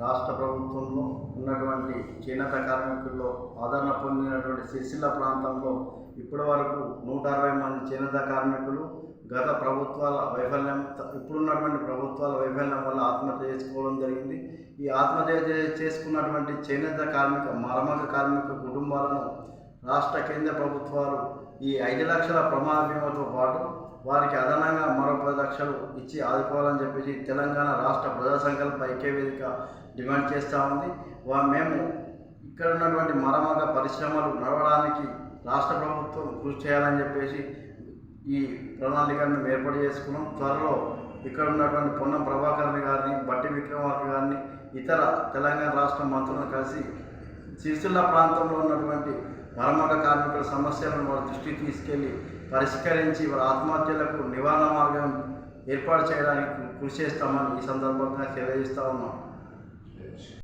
రాష్ట్ర ప్రభుత్వంలో ఉన్నటువంటి చేనేత కార్మికుల్లో ఆదరణ పొందినటువంటి సిరిసిల్ల ప్రాంతంలో ఇప్పటి వరకు నూట అరవై మంది చేనేత కార్మికులు గత ప్రభుత్వాల వైఫల్యం ఇప్పుడున్నటువంటి ప్రభుత్వాల వైఫల్యం వల్ల ఆత్మహత్య చేసుకోవడం జరిగింది. ఈ ఆత్మహత్య చే- చేసుకున్నటువంటి చేనేత కార్మిక మరమగ కార్మిక కుటుంబాలను రాష్ట్ర కేంద్ర ప్రభుత్వాలు ఈ ఐదు లక్షల ప్రమాద బీమాతో పాటు వారికి అదనంగా మరో పది లక్షలు ఇచ్చి ఆదుకోవాలని చెప్పేసి తెలంగాణ రాష్ట్ర ప్రజా సంకల్ప ఐక్య వేదిక డిమాండ్ చేస్తూ ఉంది. వా మేము ఇక్కడ ఉన్నటువంటి మరమగ పరిశ్రమలు నడవడానికి రాష్ట్ర ప్రభుత్వం కృషి చేయాలని చెప్పేసి ఈ ప్రణాళికను మేము ఏర్పాటు చేసుకున్నాం. త్వరలో ఇక్కడ ఉన్నటువంటి పొన్నం ప్రభాకర్ గారిని బట్టి విక్రమార్క గారిని ఇతర తెలంగాణ రాష్ట్ర మంత్రులను కలిసి సిరిసిల్ల ప్రాంతంలో ఉన్నటువంటి మరమ్మక కార్మికుల సమస్యలను వారి దృష్టికి తీసుకెళ్ళి పరిష్కరించి వారి ఆత్మహత్యలకు నివారణ మార్గం ఏర్పాటు చేయడానికి కృషి చేస్తామని ఈ సందర్భంగా తెలియజేస్తా ఉన్నాం.